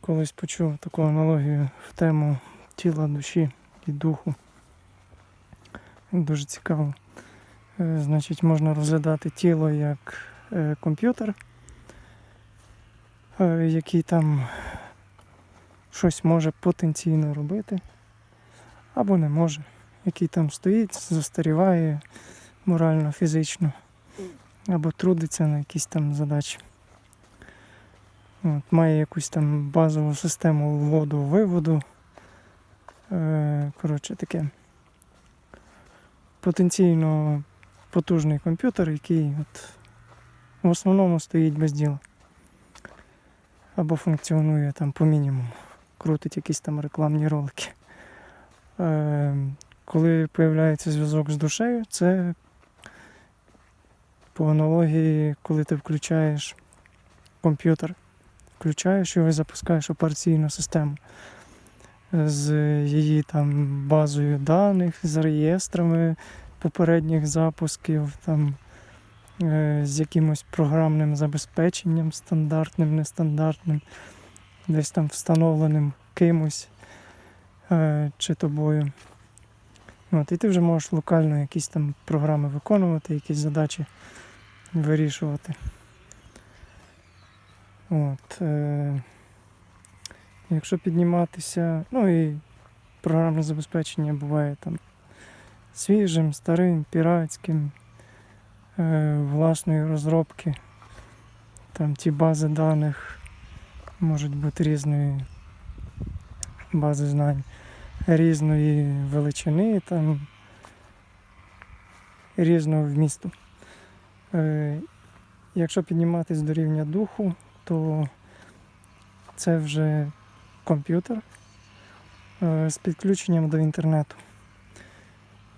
колись почув таку аналогію в тему тіла, душі і духу. Дуже цікаво. Е, Значить, можна розглядати тіло як е, комп'ютер, е, який там щось може потенційно робити, або не може, який там стоїть, застаріває морально, фізично, або трудиться на якісь там задачі. От, має якусь там базову систему вводу-виводу. Е, коротше таке. Потенційно потужний комп'ютер, який от, в основному стоїть без діла. Або функціонує там по мінімуму. Крутить якісь там рекламні ролики. Е, коли з'являється зв'язок з душею, це по аналогії, коли ти включаєш комп'ютер, включаєш його і запускаєш операційну систему з її там базою даних, з реєстрами попередніх запусків, там, е, з якимось програмним забезпеченням, стандартним, нестандартним, десь там встановленим кимось е, чи тобою. От, і ти вже можеш локально якісь там програми виконувати, якісь задачі вирішувати. От, е, якщо підніматися, ну і програмне забезпечення буває там свіжим, старим, піратським, е, власної розробки. Там ті бази даних можуть бути різної бази знань, різної величини, там, різного вмісту. Е, якщо підніматись до рівня духу, то це вже комп'ютер е, з підключенням до інтернету,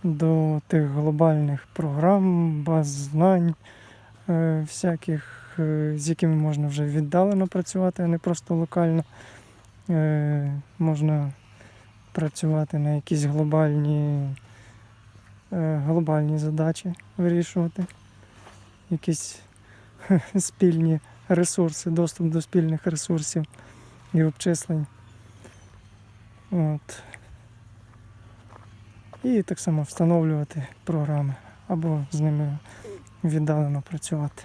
до тих глобальних програм, баз знань, е, всяких, е, з якими можна вже віддалено працювати, а не просто локально. Можна працювати на якісь глобальні, глобальні задачі вирішувати, якісь спільні ресурси, доступ до спільних ресурсів і обчислень. От. І так само встановлювати програми або з ними віддалено працювати.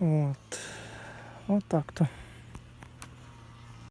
От. От так то.